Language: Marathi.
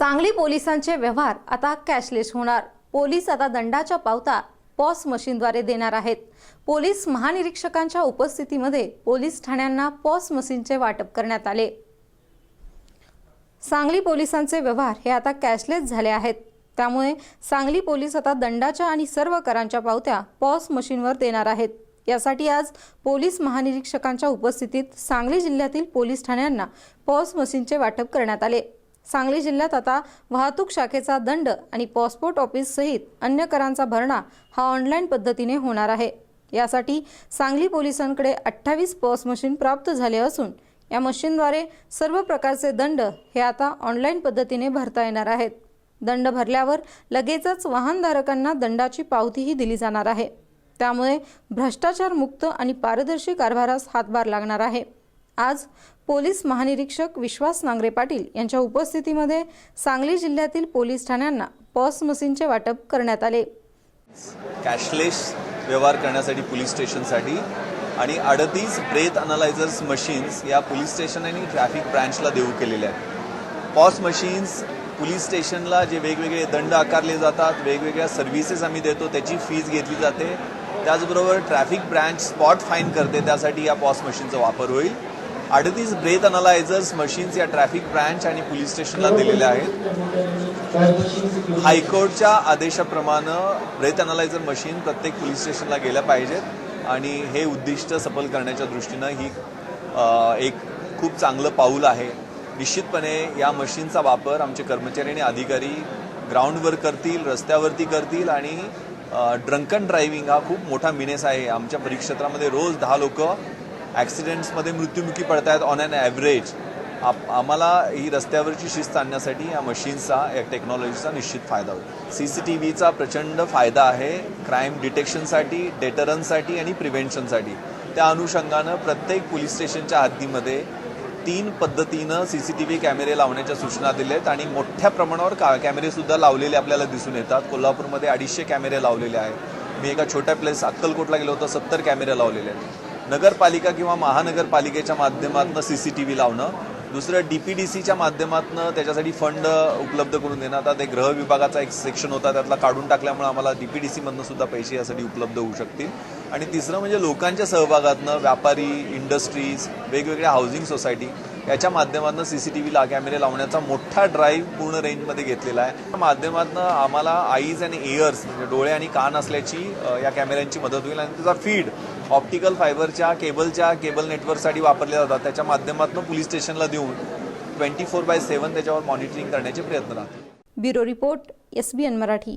सांगली पोलिसांचे व्यवहार आता कॅशलेस होणार. पोलीस आता दंडाच्या पावता पॉस मशीनद्वारे देणार आहेत. पोलीस महानिरीक्षकांच्या उपस्थितीमध्ये पोलीस ठाण्यांना पॉस मशीनचे वाटप करण्यात आले. सांगली पोलिसांचे व्यवहार हे आता कॅशलेस झाले आहेत. त्यामुळे सांगली पोलीस आता दंडाच्या आणि सर्व करांच्या पावत्या पॉस मशीनवर देणार आहेत. यासाठी आज पोलीस महानिरीक्षकांच्या उपस्थितीत सांगली जिल्ह्यातील पोलीस ठाण्यांना पॉस मशीनचे वाटप करण्यात आले. सांगली जिल्ह्यात आता वाहतूक शाखेचा दंड आणि पासपोर्ट ऑफिस सहित अन्य करांचा भरणा हा ऑनलाईन पद्धतीने होणार आहे. यासाठी सांगली पोलिसांकडे अठ्ठावीस पॉस मशीन प्राप्त झाले असून या मशीनद्वारे सर्व प्रकारचे दंड हे आता ऑनलाईन पद्धतीने भरता येणार आहेत. दंड भरल्यावर लगेचच वाहनधारकांना दंडाची पावतीही दिली जाणार आहे. त्यामुळे भ्रष्टाचार मुक्त आणि पारदर्शी कारभारास हातभार लागणार आहे. आज पोलीस महानिरीक्षक विश्वास नांगरे पाटील यांच्या उपस्थितीमध्ये सांगली जिल्ह्यातील पोलीस ठाण्यांना पॉस मशीनचे वाटप करण्यात आले. कॅशलेस व्यवहार करण्यासाठी पोलीस स्टेशनसाठी आणि अडतीस ब्रेथ अनालायझर्स मशीन्स या पोलीस स्टेशन आणि ट्रॅफिक ब्रँचला देऊ केलेल्या आहेत. पॉस मशीन्स पोलीस स्टेशनला जे वेगवेगळे दंड आकारले जातात वेगवेगळ्या सर्व्हिसेस आम्ही देतो त्याची फीज घेतली जाते. त्याचबरोबर ट्रॅफिक ब्रँच स्पॉट फाईन करते त्यासाठी या पॉस मशीनचा वापर होईल. अडतीस ब्रेथ अनालायझर्स मशीन्स या ट्रॅफिक ब्रँच आणि पोलीस स्टेशनला दिलेल्या आहेत. हायकोर्टच्या आदेशाप्रमाणे ब्रेथ अनालायझर मशीन प्रत्येक पोलीस स्टेशनला गेल्या पाहिजेत. आणि हे उद्दिष्ट सफल करण्याच्या दृष्टीनं ही एक खूप चांगलं पाऊल आहे. निश्चितपणे या मशीनचा वापर आमचे कर्मचारी आणि अधिकारी ग्राउंडवर करतील रस्त्यावरती करतील आणि ड्रंकन ड्रायव्हिंग हा खूप मोठा मिनेस आहे. आमच्या परिक्षेत्रामध्ये रोज दहा लोक ॲक्सिडेंट्समध्ये मृत्युमुखी पडत आहेत ऑन अन ॲव्हरेज आप आम्हाला ही रस्त्यावरची शिस्त आणण्यासाठी या मशीन्सचा या टेक्नॉलॉजीचा निश्चित फायदा होईल. सी सी टी व्हीचा प्रचंड फायदा आहे क्राईम डिटेक्शनसाठी डेटरन्ससाठी आणि प्रिव्हेन्शनसाठी त्या अनुषंगानं प्रत्येक पोलीस स्टेशनच्या हद्दीमध्ये तीन पद्धतीनं सी सी टी व्ही कॅमेरे लावण्याच्या सूचना दिल्या आहेत आणि मोठ्या प्रमाणावर का कॅमेरेसुद्धा लावलेले आपल्याला दिसून येतात. कोल्हापूरमध्ये अडीचशे कॅमेरे लावलेले आहेत. मी एका छोट्या प्लेस अक्कलकोटला गेलो होतो सत्तर कॅमेरे लावलेले आहेत. नगरपालिका किंवा महानगरपालिकेच्या माध्यमातून सी सी टी व्ही लावणं दुसरं डी पी डी सीच्या माध्यमातून त्याच्यासाठी फंड उपलब्ध करून देणं. आता ते गृह विभागाचा एक सेक्शन होता त्यातला काढून टाकल्यामुळे आम्हाला डी पी डी सीमधनं सुद्धा पैसे यासाठी उपलब्ध होऊ शकतील. आणि तिसरं म्हणजे लोकांच्या सहभागातनं व्यापारी इंडस्ट्रीज वेगवेगळ्या हाऊसिंग सोसायटी याच्या माध्यमातून सी सी टी व्ही ला कॅमेरे लावण्याचा मोठा ड्राईव्ह पूर्ण रेंजमध्ये घेतलेला आहे. त्या माध्यमातून आम्हाला आईज आणि इयर्स म्हणजे डोळे आणि कान असल्याची या कॅमेऱ्यांची मदत होईल आणि त्याचा फीड ऑप्टिकल फायबरच्या केबलच्या केबल नेटवर्कसाठी वापरले जातात. त्याच्या माध्यमातून पोलीस स्टेशनला देऊन ट्वेंटी फोर बाय सेवन त्याच्यावर मॉनिटरिंग करण्याचे प्रयत्न राहतील bureau report S B N Marathi.